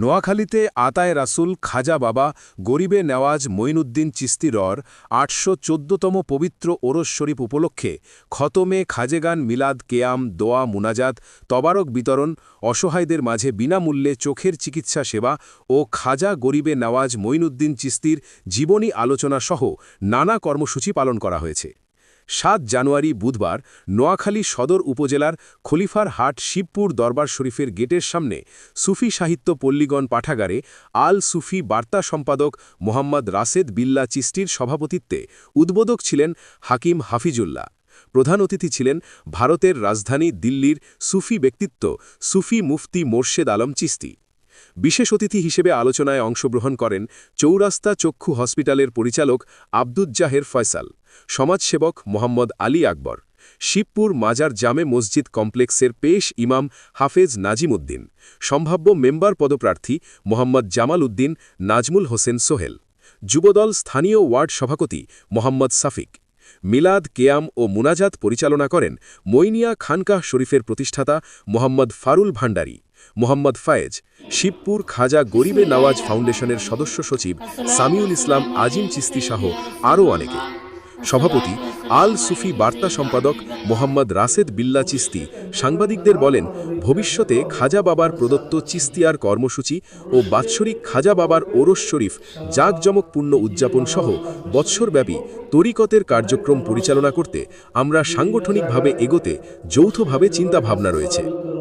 নোয়াখালীতে আতায় রাসুল খাজা বাবা গরিবে নেওয়াজ মঈনুদ্দিন চিস্তিরর আটশো চোদ্দতম পবিত্র ওরস শরীফ উপলক্ষে খতমে খাজেগান মিলাদ কেয়াম, দোয়া, মুনাজাত, তবারক বিতরণ, অসহায়দের মাঝে বিনামূল্যে চোখের চিকিৎসা সেবা ও খাজা গরিবে নেওয়াজ মঈনুদ্দিন চিস্তির জীবনী আলোচনা সহ নানা কর্মসূচি পালন করা হয়েছে। সাত জানুয়ারি বুধবার নোয়াখালী সদর উপজেলার খলিফার হাট শিবপুর দরবার শরীফের গেটের সামনে সুফি সাহিত্য পল্লীগণ পাঠাগারে আল সুফি বার্তা সম্পাদক মোহাম্মদ রাসেদ বিল্লা চিস্টির সভাপতিত্বে উদ্বোধক ছিলেন হাকিম হাফিজুল্লাহ। প্রধান অতিথি ছিলেন ভারতের রাজধানী দিল্লির সুফি ব্যক্তিত্ব সুফি মুফতি মোর্শেদ আলম চিস্তি। বিশেষ অতিথি হিসেবে আলোচনায় অংশগ্রহণ করেন চৌরাস্তা চক্ষু হসপিটালের পরিচালক আব্দুজ্জাহের ফয়সাল। সমাজসেবক মোহাম্মদ আলী আকবর, শিবপুর মাজার জামে মসজিদ কমপ্লেক্সের পেশ ইমাম হাফেজ নাজিম উদ্দিন, সম্ভাব্য মেম্বার পদপ্রার্থী মোহাম্মদ জামাল উদ্দিন, নাজমুল হোসেন সোহেল, যুবদল স্থানীয় ওয়ার্ড সভাপতি মোহাম্মদ সাফিক, মিলাদ, কেয়াম ও মুনাজাত পরিচালনা করেন মইনিয়া খানকাহ শরীফের প্রতিষ্ঠাতা মোহাম্মদ ফারুল ভান্ডারী, মোহাম্মদ ফায়েজ, শিবপুর খাজা গরিবে নওয়াজ ফাউন্ডেশনের সদস্য সচিব সামিউল ইসলাম আজিম চিস্তি সহ আরও অনেকে। সভাপতি আল সুফি বার্তা সম্পাদক মোহাম্মদ রাসেদ বিল্লা চিস্তি সাংবাদিকদের বলেন, ভবিষ্যতে খাজা বাবার প্রদত্ত চিস্তিয়ার কর্মসূচি ও বাৎসরিক খাজা বাবার ওরস শরীফ, জাঁকজমকপূর্ণ উদযাপন সহ বৎসরব্যাপী তরিকতের কার্যক্রম পরিচালনা করতে আমরা সাংগঠনিকভাবে এগোতে যৌথভাবে চিন্তাভাবনা রয়েছে।